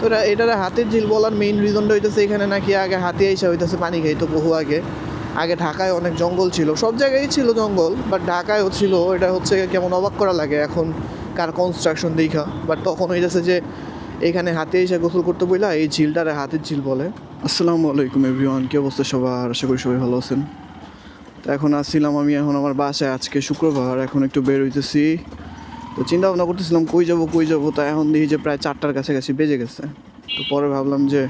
তো এটা হাতের ঝিল বলার মেইন রিজনটা হইতেছে এখানে নাকি আগে হাতি আইসা হইতেছে পানি খাইতো বহু আগে। আগে ঢাকায় অনেক জঙ্গল ছিল, সব জায়গায় ছিল জঙ্গল বাট ঢাকায়ও ছিল, এটা হচ্ছে কেমন অবাক করা লাগে এখন কার কনস্ট্রাকশন দেখা। বাট তখন হইতেছে যে এখানে হাতে এসে গোসল করতে বইলা এই ঝিলটারে হাতের ঝিল বলে। আসসালামু আলাইকুম এভরিওয়ান কি অবস্থা সবার? আশা করি সবাই ভালো আছেন। তো এখন আসছিলাম আমি, এখন আমার বাসায়, আজকে শুক্রবার, এখন একটু বের হইতেছি। তো চিন্তা ভাবনা করতেছিলাম, কই যাব কই যাব? তা এখন দেখি যে প্রায় চারটার কাছাকাছি বেজে গেছে। তো পরে ভাবলাম যে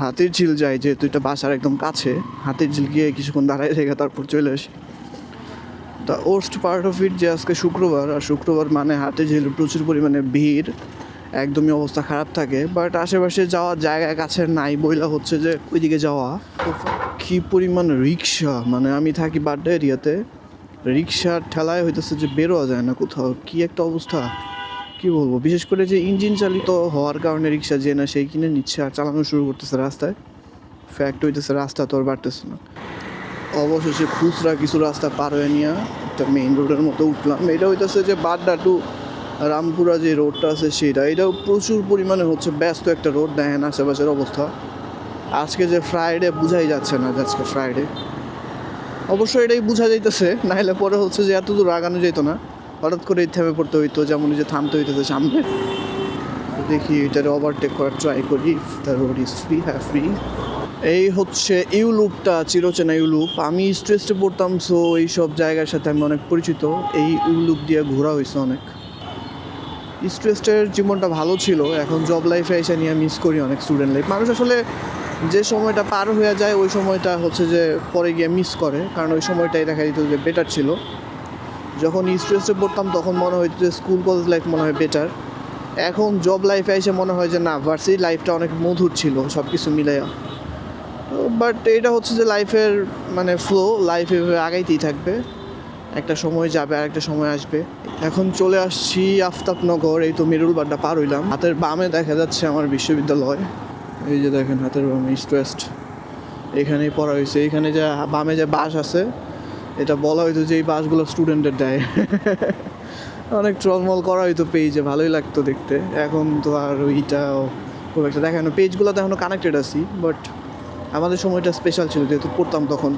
হাতির ঝিল যাই, যেহেতু এটা বাসার একদম কাছে, হাতির ঝিল গিয়ে কিছুক্ষণ দাঁড়ায় থেকে তারপর চলে আসি। তা ওস্ট পার্ট অফ ইট যে আজকে শুক্রবার, আর শুক্রবার মানে হাতির ঝিল প্রচুর পরিমাণে ভিড়, একদমই অবস্থা খারাপ থাকে বাট আশেপাশে যাওয়ার জায়গা কাছে নাই বইলা হচ্ছে যে ওইদিকে যাওয়া। কি পরিমাণ রিক্সা মানে আমি থাকি বাড্ডা এরিয়াতে রিক্সার ঠেলায় হইতেছে যে বেরোয়া যায় না কোথাও। কি একটা অবস্থা? কি বলব? বিশেষ করে যে ইঞ্জিন চালিত হওয়ার কারণে রিক্সা যে না সেই কিনে নিচ্ছে আর চালানো শুরু করতেছে রাস্তায়। ফ্যাক্ট হইতেছে রাস্তা তো আর বাড়তেছে না। অবশেষে খুচরা কিছু রাস্তা পার হয়ে নিয়ে একটা মেইন রোডের মতো উঠলাম। এটা হইতেছে যে বাড্ডা টু রামপুরা যে রোডটা আছে সেটা, এটাও প্রচুর পরিমাণে হচ্ছে ব্যস্ত একটা রোড দেখেন আশেপাশের অবস্থা। আজকে যে ফ্রাইডে বোঝাই যাচ্ছে না আজকে ফ্রাইডে অবশ্য এটাই বোঝা যাইতেছে, নাহলে পরে হচ্ছে যে এত দূর আগানো যেত না। হঠাৎ করে থেমে পড়তে হইতো, যেমন যে থামতে হইতেছে সামনে। দেখি এটার ওভারটেক করার ট্রাই করি দ্য রোড ইজ ফ্রি হ্যাঁ ফ্রি এই হচ্ছে ইউলুপটা, চিরচেনা ইউলুপ। আমি স্ট্রেসে পড়তাম সো এই সব জায়গার সাথে আমি অনেক পরিচিত। এই ইউলুপ দিয়ে ঘোরা হয়েছে অনেক। স্ট্রেসের জীবনটা ভালো ছিল, এখন জব লাইফে এসে নিয়ে মিস করি অনেক স্টুডেন্ট লাইফ মানুষ আসলে যে সময়টা পার হয়ে যায়, ওই সময়টা হচ্ছে যে পরে গিয়ে মিস করে। কারণ ওই সময়টাই দেখা যেত যে বেটার ছিল। যখন স্ট্রেসে পড়তাম, তখন মনে হইতো যে স্কুল কলেজ লাইফ মনে হয় বেটার এখন জব লাইফে এসে মনে হয় যে না ভার্সিটি লাইফটা অনেক মধুর ছিল সব কিছু মিলাইয়া বাট এটা হচ্ছে যে লাইফের মানে ফ্লো লাইফ এভাবে আগাইতেই থাকবে। একটা সময় যাবে আর একটা সময় আসবে। এখন চলে আসছি আফতাবনগর, এই তো মিরুল বাড্ডা পার হইলাম। হাতের বামে দেখা যাচ্ছে আমার বিশ্ববিদ্যালয়। এই যে দেখেন, হাতের বামে ইস্ট ওয়েস্ট এখানেই পড়া হয়েছে। এখানে যে বামে যে বাস আছে, এটা বলা হয়তো যে এই বাসগুলো স্টুডেন্টের দেয়। অনেক ট্রলমল করা হয়তো পেজে ভালোই লাগতো দেখতে। এখন তো আর ওইটাও খুব একটা দেখা পেজগুলো তো এখনও কানেক্টেড আছি বাট আমাদের সময়টা স্পেশাল ছিল, যেহেতু পড়তাম তখন।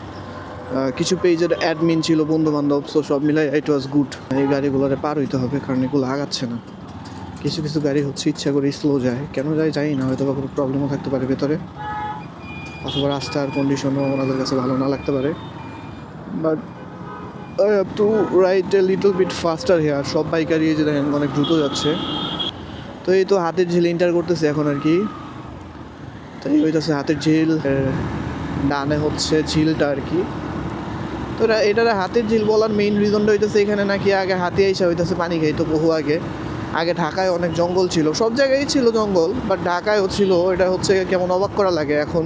কিছু পেজের অ্যাডমিন ছিল বন্ধু বান্ধব সো সব মিলাই ইট ওয়াজ গুড এই গাড়িগুলোরে পার হইতে হবে, কারণ এগুলো আগাচ্ছে না। কিছু কিছু গাড়ি হচ্ছে ইচ্ছা করে স্লো যায়। কেন যায় জানি না হয়তো বা কোনো প্রবলেমও থাকতে পারে ভেতরে। অথবা রাস্তার কন্ডিশনও ওনাদের কাছে ভালো না লাগতে পারে। But I have to ride a little bit faster here সব বাইকারই যে দেখেন, অনেক দ্রুত যাচ্ছে। তো এই তো হাতের ঝিল ইন্টার করতেছে এখন আর কি। তো এই হইতেছে হাতের ঝিল। ডানে হচ্ছে ঝিলটা আর কি। তো এটা হাতের ঝিল বলার মেইন রিজনটা হইতেছে এখানে নাকি আগে হাতি আইসা হইতেছে পানি খাইতো বহু আগে। আগে ঢাকায় অনেক জঙ্গল ছিল, সব জায়গায় ছিল জঙ্গল বাট ঢাকায়ও ছিল, এটা হচ্ছে কেমন অবাক করা লাগে এখন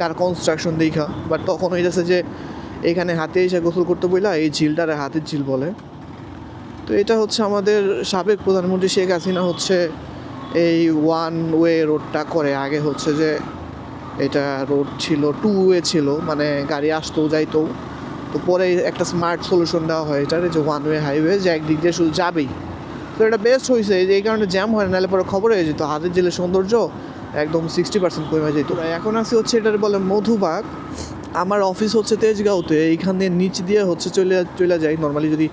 কার কনস্ট্রাকশন দেখা বাট তখন হয়ে যাচ্ছে যে এখানে হাতে এসে গোসল করতে বইলা এই ঝিলটারে হাতের ঝিল বলে। তো এটা হচ্ছে আমাদের সাবেক প্রধানমন্ত্রী শেখ হাসিনা হচ্ছে এই ওয়ান ওয়ে রোডটা করে। আগে হচ্ছে যে এটা রোড ছিল টু ওয়ে ছিল মানে গাড়ি আসতো, যাইতো। তো পরে একটা স্মার্ট সলিউশন দেওয়া হয় এটার যে ওয়ান ওয়ে হাইওয়ে যে একদিক দিয়ে শুধু যাবেই। তো এটা বেস্ট হয়েছে যে এই কারণে জ্যাম হয় না, নাহলে পরে খবর হয়ে যেত। হাতের জেলের সৌন্দর্য একদম সিক্সটি পার্সেন্ট কমে যেত। এখন আছে হচ্ছে এটার বলে মধুবাগ। আমার অফিস হচ্ছে তেজগাঁওতে এইখান নিচ দিয়ে হচ্ছে চলে চলে যাই। নর্মালি যদি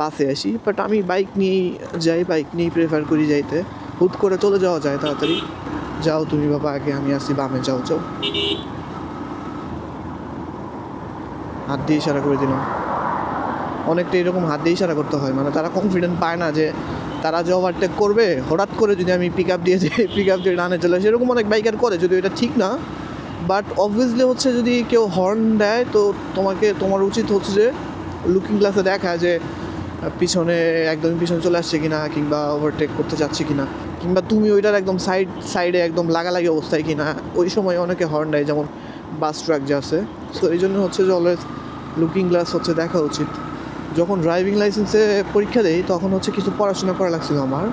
বাসে আসি বাট আমি বাইক নিয়েই যাই বাইক নিয়েই প্রেফার করি যাইতে। হুট করে চলে যাওয়া যায় তাড়াতাড়ি। যাও তুমি বাবা আগে আমি আসি বামে যাও যাও। হাত দিয়ে ইশারা করে দিলাম। অনেকটা এরকম হাত দিয়ে ইশারা করতে হয় মানে তারা কনফিডেন্ট পায় না যে তারা যে ওভারটেক করবে, হঠাৎ করে যদি আমি পিক আপ দিয়ে যাই পিক আপ দিয়ে ডানে চলে আসি, এরকম অনেক বাইকার করে যদি এটা ঠিক না। বাট অবভিয়াসলি হচ্ছে যদি কেউ হর্ন দেয়, তো তোমাকে, তোমার উচিত হচ্ছে যে লুকিং গ্লাসে দেখা যে, পিছনে একদম পিছনে চলে আসছে কিনা, কিংবা ওভারটেক করতে যাচ্ছে কিনা, কিংবা তুমি ওইটার একদম সাইড সাইডে একদম লাগালাগি অবস্থায় কিনা, ওই সময় অনেকে হর্ন দেয়, যেমন বাস ট্রাক যে আছে। সো এই জন্য হচ্ছে যে অলওয়েজ লুকিং গ্লাস হচ্ছে দেখা উচিত। যখন ড্রাইভিং লাইসেন্সে পরীক্ষা দেই, তখন হচ্ছে কিছু পড়াশোনা করা লাগছিল আমার।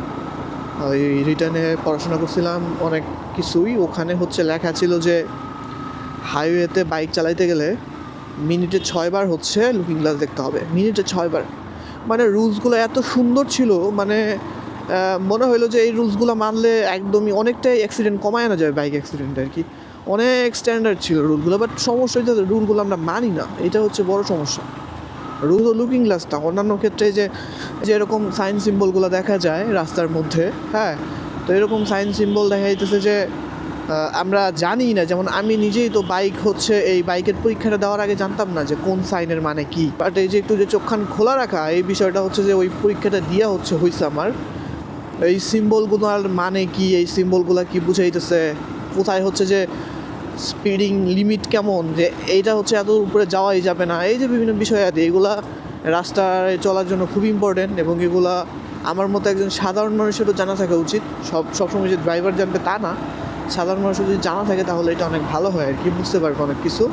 ওই রিটার্নে পড়াশোনা করছিলাম অনেক কিছুই। ওখানে হচ্ছে লেখা ছিল যে হাইওয়েতে বাইক চালাইতে গেলে মিনিটে ছয়বার হচ্ছে লুকিং গ্লাস দেখতে হবে। মিনিটে ছয়বার মানে রুলসগুলো এত সুন্দর ছিল মানে মনে হলো যে এই রুলসগুলো মানলে একদমই অনেকটাই অ্যাক্সিডেন্ট কমায় আনা যাবে বাইক অ্যাক্সিডেন্ট আর কি। অনেক স্ট্যান্ডার্ড ছিল রুলগুলো বাট সমস্যা হচ্ছে রুলগুলো আমরা মানি না। এটা হচ্ছে বড় সমস্যা। রুল লুকিং গ্লাসটা। অন্যান্য ক্ষেত্রে যে যে এরকম সাইন সিম্বলগুলো দেখা যায় রাস্তার মধ্যে হ্যাঁ? তো এরকম সাইন সিম্বল দেখা যাইতেছে যে আমরা জানি না। যেমন আমি নিজেই তো বাইক হচ্ছে, এই বাইকের পরীক্ষাটা দেওয়ার আগে জানতাম না যে কোন সাইনের মানে কি। বাট এই যে একটু যে চোখখান খোলা রাখা, এই বিষয়টা হচ্ছে যে ওই পরীক্ষাটা দিয়া হচ্ছে হয়েছে আমার। এই সিম্বলগুলোর মানে কি, এই সিম্বলগুলো কি বুঝাইতেছে? কোথায় হচ্ছে যে স্পিডিং লিমিট কেমন? যে এইটা হচ্ছে এত উপরে যাওয়াই যাবে না। এই যে বিভিন্ন বিষয় আছে, এগুলা রাস্তায় চলার জন্য খুব ইম্পর্টেন্ট এবং এগুলা আমার মতো একজন সাধারণ মানুষেরও জানা থাকা উচিত। সব, সবসময় যে ড্রাইভার জানবে তা না। সাধারণ মানুষের যদি জানা থাকে তাহলে এটা অনেক ভালো হয় আর কি। বুঝতে পারবে অনেক কিছু।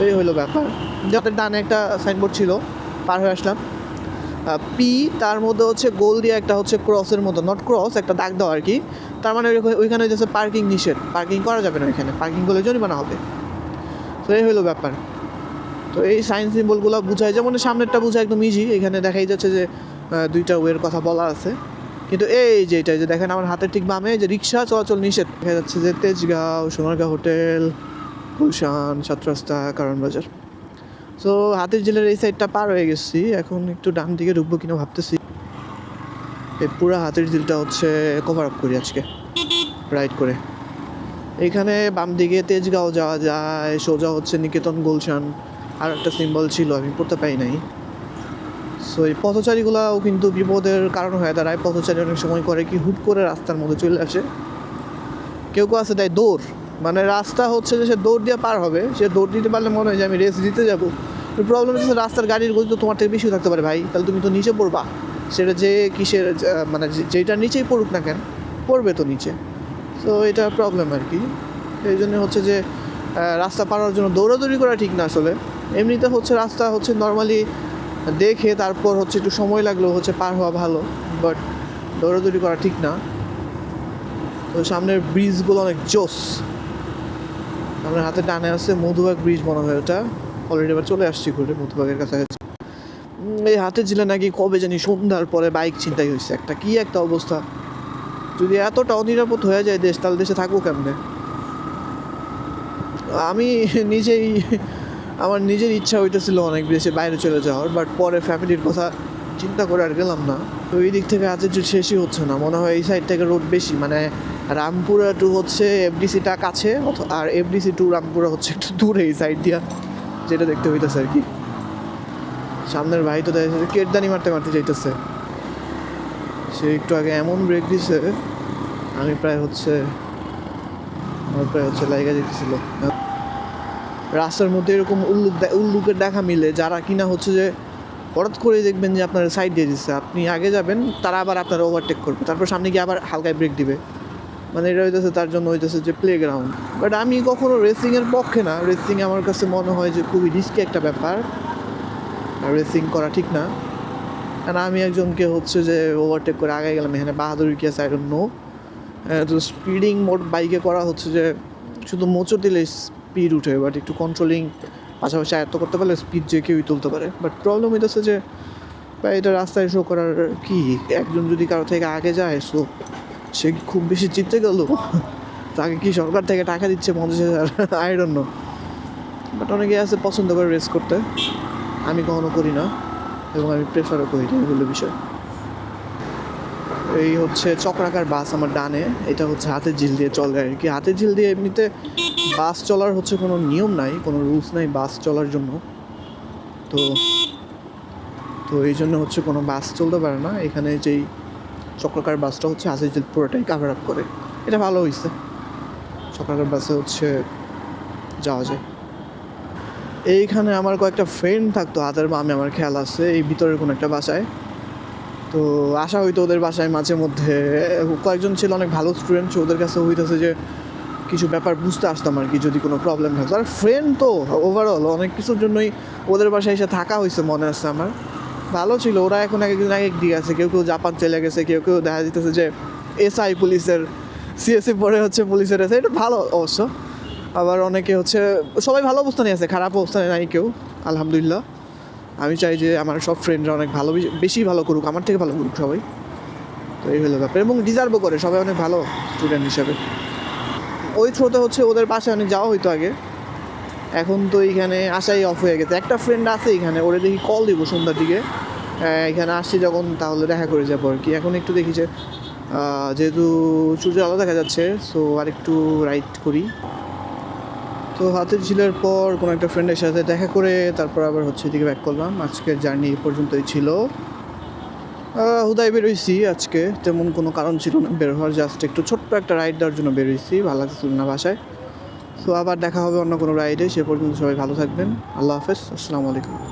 এই হলো ব্যাপার। যাতে ডানে একটা সাইনবোর্ড ছিল, পার হয়ে আসলাম। পি তার মধ্যে হচ্ছে গোল দিয়ে একটা হচ্ছে ক্রসের মতো নট ক্রস একটা দাগ দেওয়া আর কি। তার মানে ওইখানে- ওইখানে যাচ্ছে পার্কিং নিষেধ। পার্কিং করা যাবে না এখানে। পার্কিং করলে জরিমানা হবে। তো এই হলো ব্যাপার। তো এই সাইন সিম্বলগুলো বুঝায় যেমন সামনেরটা বোঝা একদম ইজি এখানে দেখাই যাচ্ছে যে দুইটা ওয়ের কথা বলা আছে। কিন্তু এই যে এটা যে দেখেন আমার হাতের ঠিক বামে যে রিক্সা চলাচল নিষেধ। দেখা যাচ্ছে যে তেজগাঁও সোনারগাঁও হোটেল, গুলশান সাত রাস্তা কারণ বাজার। তো হাতির জেলের এই সাইডটা পার হয়ে গেছি। এখন একটু ডান দিকে ঢুকবো কিনা ভাবতেছি। এই পুরো হাতির ঝিলটা হচ্ছে কভার আপ করি আজকে। রাইড করে। এখানে বাম দিকে তেজগাঁও যাওয়া যায়, সোজা হচ্ছে নিকেতন, গুলশান। আর একটা সিম্বল ছিল, আমি পড়তে পাই নাই। সো এই পথচারীগুলাও কিন্তু বিপদের কারণ হয়ে দাঁড়ায়। পথচারী অনেক সময় করে কি হুট করে রাস্তার মধ্যে চলে আসে। কেউ কেউ আছে দেয় দৌড়। মানে রাস্তা হচ্ছে যে সে দৌড় দিয়ে পার হবে, সে দৌড় দিতে পারলে মনে হয় যে আমি রেস দিতে যাব। প্রবলেম হচ্ছে রাস্তার গাড়ির গতি তো তোমার থেকে বেশি থাকতে পারে ভাই, তাহলে তুমি তো নিচে পড়বা। সেটা যে কিসের মানে যেটা নিচেই পড়ুক না কেন, পড়বে তো নিচে। তো এটা প্রবলেম আর কি। এই জন্য হচ্ছে যে রাস্তা পার হওয়ার জন্য দৌড়াদৌড়ি করা ঠিক না আসলে। এমনিতে হচ্ছে রাস্তা হচ্ছে নর্মালি দেখে, তারপর হচ্ছে একটু সময় লাগল হচ্ছে পার হওয়া ভালো বাট দৌড়াদৌড়ি করা ঠিক না। তো সামনের ব্রিজগুলো অনেক জোস। আমার হাতে ডানে আছে মধুবাগ ব্রিজ মনে হয় ওটা। অলরেডি এবার চলে আসছি ঘুরে মধুবাগের কাছাকাছি। এই হাতে ছিল নাকি কবে জানি সন্ধ্যার পরে বাইক ছিনতাই হয়েছে। একটা কি একটা অবস্থা। যদি এতটা অনিরাপদ হয়ে যায় দেশ, তাহলে দেশে থাকব কেমনে? আমি নিজেই, আমার নিজের ইচ্ছা হইতেছিল অনেক বেশি বাইরে চলে যাওয়ার বাট পরে ফ্যামিলির কথা চিন্তা করে আর গেলাম না। তো এই দিক থেকে হাতের জুট শেষই হচ্ছে না। মনে হয় এই সাইড থেকে রোড বেশি। মানে রামপুরা টু হচ্ছে এফডিসিটা কাছে আর এফডিসি টু রামপুরা হচ্ছে একটু দূরে এই সাইড দিয়া, যেটা দেখতে হইতেছে আর কি। সামনের ভাই তো দেখা কেটদানি মারতে মারতে যাইতেছে। সে একটু আগে এমন ব্রেক দিছে, আমি প্রায় হচ্ছে, আমার প্রায় হচ্ছে লাইগা যেতেছিল। রাস্তার মধ্যে এরকম উল্লুক উল্লুকের দেখা মিলে, যারা কিনা হচ্ছে যে হঠাৎ করে দেখবেন যে আপনার সাইড দিয়ে দিচ্ছে আপনি আগে যাবেন, তারা আবার আপনার ওভারটেক করবে। তারপর সামনে গিয়ে আবার হালকায় ব্রেক দিবে। মানে এটা হইতেছে তার জন্য হইতেছে যে প্লে গ্রাউন্ড বাট আমি কখনো রেসিংয়ের পক্ষে না। রেসিং আমার কাছে মনে হয় যে খুবই রিস্কি একটা ব্যাপার। রেসিং করা ঠিক না। কারণ আমি একজনকে হচ্ছে যে ওভারটেক করে আগে গেলাম। এখানে বাহাদুরি কি আছে? আই নো তো স্পিডিং মোড বাইকে করা হচ্ছে যে শুধু মোচর দিলে স্পিড উঠে বাট একটু কন্ট্রোলিং পাশাপাশি আয়ত্ত করতে পারলে স্পিড যে কেউই তুলতে পারে। বাট প্রবলেম হইতেছে যে এটা রাস্তায় শো করার কি? একজন যদি কারও থেকে আগে যায় সো সে খুব বেশি জিততে গেল? তাকে কি সরকার থেকে টাকা দিচ্ছে পঞ্চাশ হাজার? আই ডোন্ট নো বাট অনেকে আছে পছন্দ করে রেস করতে। আমি কখনো করি না, এবং আমি প্রেফারও করি না এগুলো বিষয়। এই হচ্ছে চক্রাকার বাস আমার ডানে। এটা হচ্ছে হাতের ঝিল দিয়ে চলে আর কি হাতের ঝিল দিয়ে এমনিতে বাস চলার হচ্ছে কোনো নিয়ম নাই, কোনো রুলস নাই বাস চলার জন্য। তো তো এই জন্য হচ্ছে কোনো বাস চলতে পারে না। এখানে যেই চক্রাকার বাসটা হচ্ছে ঝিল পুরোটাই কাভার আপ করে। এটা ভালো হয়েছে চক্রাকার বাসে হচ্ছে যাওয়া যায়। এইখানে আমার কয়েকটা ফ্রেন্ড থাকতো হাতের বামে আমার খেয়াল আছে, এই ভিতরের কোনো একটা বাসায়। তো আশা হইতো ওদের বাসায় মাঝে মধ্যে, কয়েকজন ছিল অনেক ভালো স্টুডেন্ট ওদের কাছে হইতেছে যে কিছু ব্যাপার বুঝতে আসতাম আর কি, যদি কোনো প্রবলেম থাকতো আর ফ্রেন্ড তো ওভারঅল অনেক কিছুর জন্যই ওদের বাসায় এসে থাকা হয়েছে মনে আছে আমার। ভালো ছিল, ওরা এখন এক একদিন এক দিকে আছে। কেউ কেউ জাপান চলে গেছে, কেউ কেউ দেখা যেতেছে যে এসআই পুলিশের সিএসসি পরে হচ্ছে পুলিশের এসে এটা ভালো অবশ্য। আবার অনেকে হচ্ছে, সবাই ভালো অবস্থানে আছে, খারাপ অবস্থানে নাই কেউ, আলহামদুলিল্লাহ। আমি চাই যে আমার সব ফ্রেন্ডরা অনেক ভালো, বেশি- ভালো করুক, আমার থেকে ভালো করুক সবাই। তো এই হলো ব্যাপার। এবং ডিজার্ভও করে, সবাই অনেক ভালো স্টুডেন্ট হিসাবে। ওই থ্রোতে হচ্ছে ওদের পাশে অনেক যাওয়া হইতো আগে। এখন তো এইখানে আসাই অফ হয়ে গেছে। একটা ফ্রেন্ড আছে এখানে, ওরে দেখি কল দিব সন্ধ্যার দিকে। এখানে আসছি যখন, তাহলে দেখা করে যাব আর কি। এখন একটু দেখি যে যেহেতু সূর্যের আলো দেখা যাচ্ছে সো আর একটু রাইড করি। তো হাতের ঝিলের পর কোনো একটা ফ্রেন্ডের সাথে দেখা করে, তারপর আবার হচ্ছে এদিকে ব্যাক করলাম। আজকের জার্নি পর্যন্তই ছিল। হুদায় বেরোইছি আজকে। তেমন কোনো কারণ ছিল না, বের হওয়ার জাস্ট একটু ছোট্ট একটা রাইড দেওয়ার জন্য বেরোইছি ভালো লাগছিল না বাসায়। তো আবার দেখা হবে অন্য কোনো রাইডে সে পর্যন্ত সবাই ভালো থাকবেন। আল্লাহ হাফেজ, আসসালামু আলাইকুম।